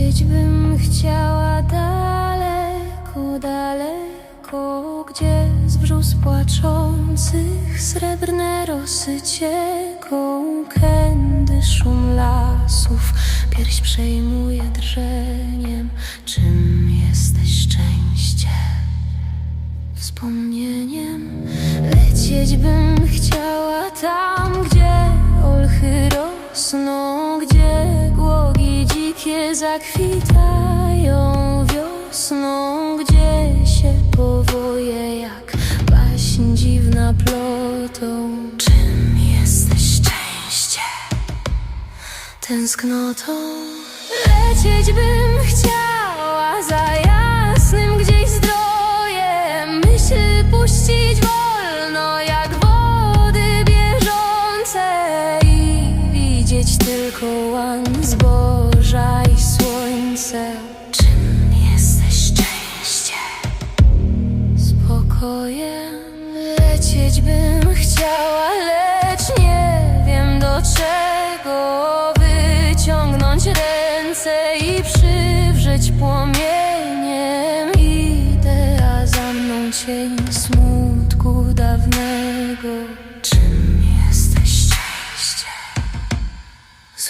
Lecieć bym chciała daleko, daleko, gdzie z brzus płaczących srebrne rosy cieką, kędy szum lasów, pierś przejmuje drżeniem. Czym jesteś szczęście? Wspomnieniem lecieć bym chciała tam, gdzie olchy rosną, zakwitają wiosną, gdzie się powoje jak baśń dziwna plotą. Czym jesteś szczęście? Tęsknotą lecieć bym chciała za Czym jesteś szczęście? spokojem lecieć bym chciała, lecz nie wiem do czego wyciągnąć ręce i przywrzeć płomieniem. Idę, a za mną cień smutku dawnego. Czym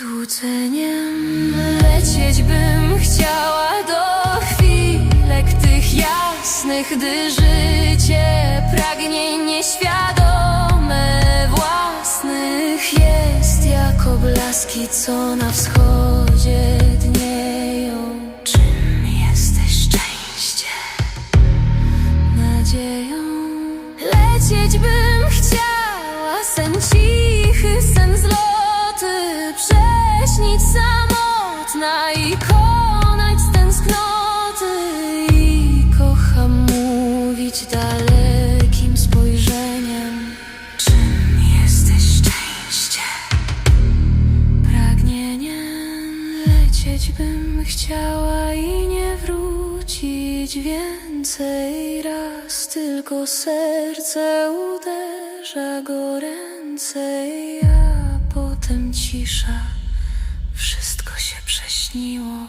Złudzeniem lecieć bym chciała do chwilek tych jasnych, gdy życie pragnień nieświadome własnych. Jest jako blaski, co na wschodzie samotna I konać z tęsknoty I kocham mówić dalekim spojrzeniem Czym jesteś szczęście? Pragnieniem lecieć bym chciała i nie wrócić więcej raz, tylko serce uderza go ręce, a potem cisza. Wszystko się prześniło.